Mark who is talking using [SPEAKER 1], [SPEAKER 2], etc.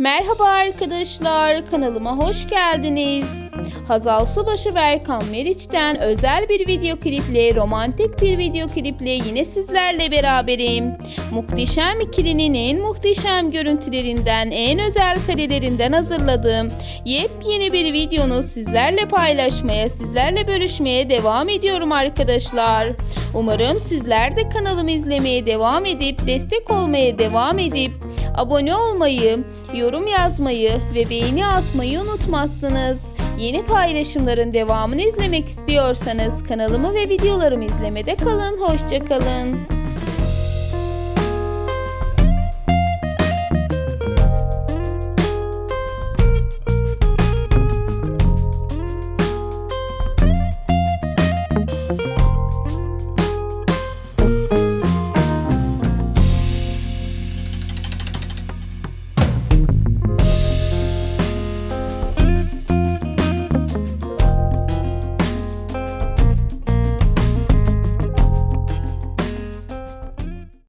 [SPEAKER 1] Merhaba arkadaşlar, kanalıma hoş geldiniz. Hazal Subaşı ve Erkan Meriç'ten özel bir video kliple, romantik bir video kliple yine sizlerle beraberim. Muhteşem ikilinin en muhteşem görüntülerinden, en özel karelerinden hazırladığım yepyeni bir videonu sizlerle paylaşmaya, sizlerle bölüşmeye devam ediyorum arkadaşlar. Umarım sizler de kanalımı izlemeye devam edip, destek olmaya devam edip, abone olmayı, yorum yazmayı ve beğeni atmayı unutmazsınız. Yeni paylaşımların devamını izlemek istiyorsanız kanalımı ve videolarımı izlemede kalın. Hoşçakalın.